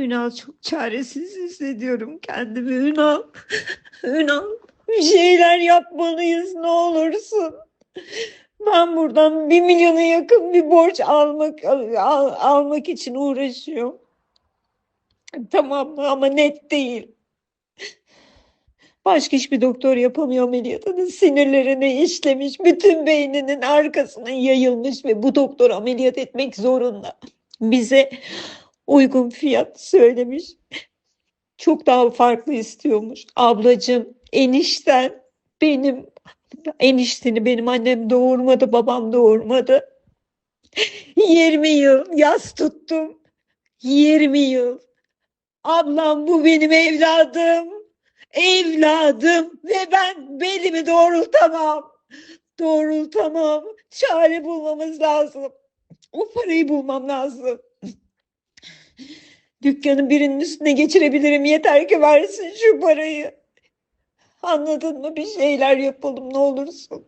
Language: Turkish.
Ünal çok çaresiz hissediyorum kendimi Ünal. Ünal bir şeyler yapmalıyız ne olursun. Ben buradan bir milyona yakın bir borç almak al- almak için uğraşıyorum. Tamam mı ama net değil. Başka hiçbir doktor yapamıyor ameliyatını. Sinirlerine işlemiş, bütün beyninin arkasına yayılmış ve bu doktor ameliyat etmek zorunda. Bize uygun fiyat söylemiş. Çok daha farklı istiyormuş. Ablacığım, enişten benim enişteni benim annem doğurmadı, babam doğurmadı. 20 yıl yas tuttum. 20 yıl. Ablam bu benim evladım. Evladım ve ben belimi doğrultamam. Doğrultamam. Çare bulmamız lazım. O parayı bulmam lazım. Dükkanın birinin üstüne geçirebilirim. Yeter ki versin şu parayı. Anladın mı? Bir şeyler yapalım ne olursun.